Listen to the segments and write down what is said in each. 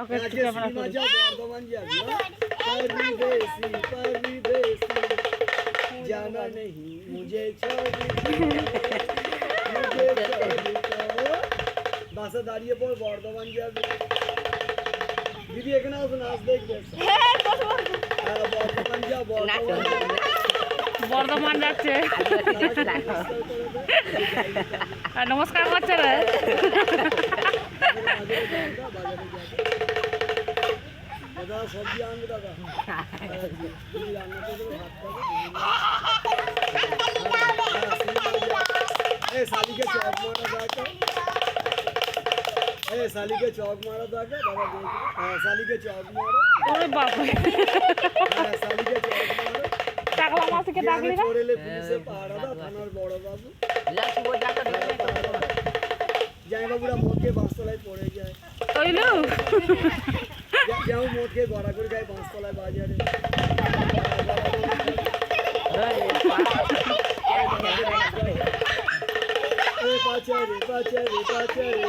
কাউকে একটু আজকে ক্যামেরা সিনেমা করি যাও বর্ধমান যাবি না? परदेसी परदेसी जाना नहीं मुझे छोड़ मुझे छोड़ বাসে দাঁড়িয়ে পর বর্ধমান যাবে দিদি এখানে আসো নাচ দেখবে হ্যাঁ, বর্ধমান যাও বর্ধমান যাও। বর্ধমান যাচ্ছে আর নমস্কার করছে রে দাদা সবজি আনবে দাদা দিদি রান্না করে দেবে, ভাত খাবে ए साली के चौक मारा जाके ए साली के चौक मारा जाके बाबा देख हाँ साली के चौक मारो ওরে বাবা हाँ साली के चौक मारो টাকলা মাসিকে ডাকলি ये না छोड़े ले पुलिस पाड़ा था थानार बड़ बाबू যাই বাবুরা মদকে বাঁশতলায় পড়ে যায় কইলু যেমন পাচারে পাচারে পাচারে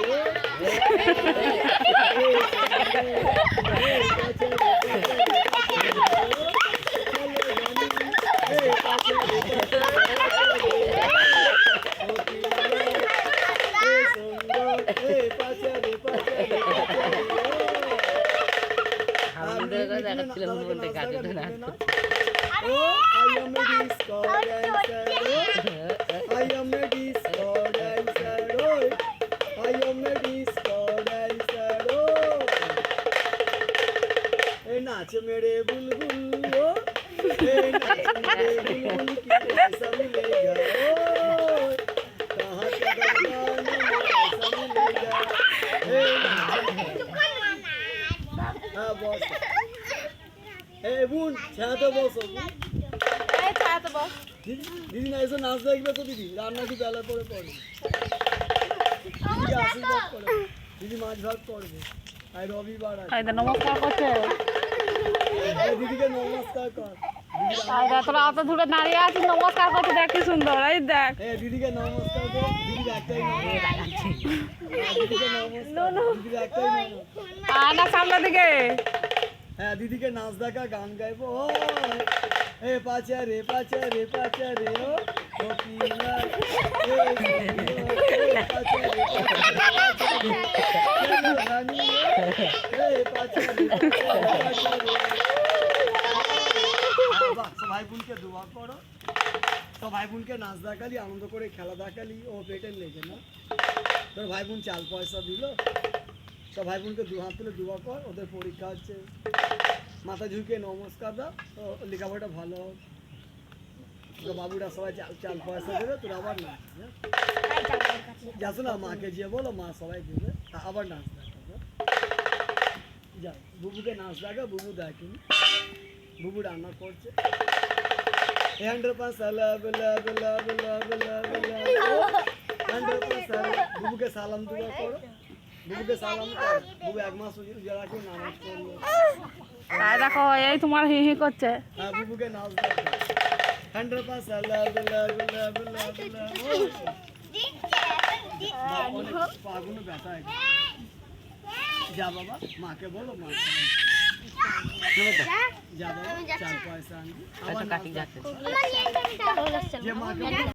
dancer. Oh, ए नाच मेरे बुलबुल ओ ए नाच मेरे बुलबुल की ऐसा मिलेगा ओ कहाँ का गाना ऐसा मिलेगा ए हाँ बॉस এই বোন ছায়াতে বসো এই ছায়াতে বস। দিদি না এসে নাচ দেখবে তো দিদি। রান্না কি বেলা করে করবে দিদি আশীর্বাদ করবে দিদি মাছ ভাত করবে। আর রবিবার আছে। নমস্কার করছে। দিদিকে নমস্কার কর। আয়দা তোরা অত দূরে দাঁড়িয়ে আছিস নমস্কার করতে দেখ কি সুন্দর এই দেখ। এ দিদিকে নমস্কার দে দিদি একটাই নমস্কার। দিদিকে নমস্কার দিদি একটাই নমস্কার। আয়না সামনে দিকে। হ্যাঁ দিদিকে নাচ দেখা গান গাইবো ও এ পাচা রে পাচা রে পাচা রে ও সবাই বোনকে দোয়া করো সবাই বোনকে নাচ দেখালি আনন্দ করে খেলা দেখালি ও পেটের লেগে না তোর ভাই বোন চাল পয়সা দিল সব ভাই বোনকে দু হাত তুলে দোয়া কর ওদের পরীক্ষা হচ্ছে। মাথা ঝুঁকে নমস্কার দাও তো লেখাপড়াটা ভালো হোক। তো বাবুরা সবাই চাল চাল পয়সা দেবে তোর আবার হ্যাঁ? যাস না মাকে যে বলো মা সবাই দেবে। আবার নাচ দেখাবে। যা বুবুকে নাচ দেখা বুবু দেখেনি। বুবু রান্না করছে। Hundred percent love love love love love love hundred percent বুবুকে সালাম দুবা করো আয় দেখো এই তোমার হি হি করছে। হ্যাঁ যা বাবা মাকে বলো মা। যা বাবা চার পয়সা আনবি। কাটি যাচ্ছে।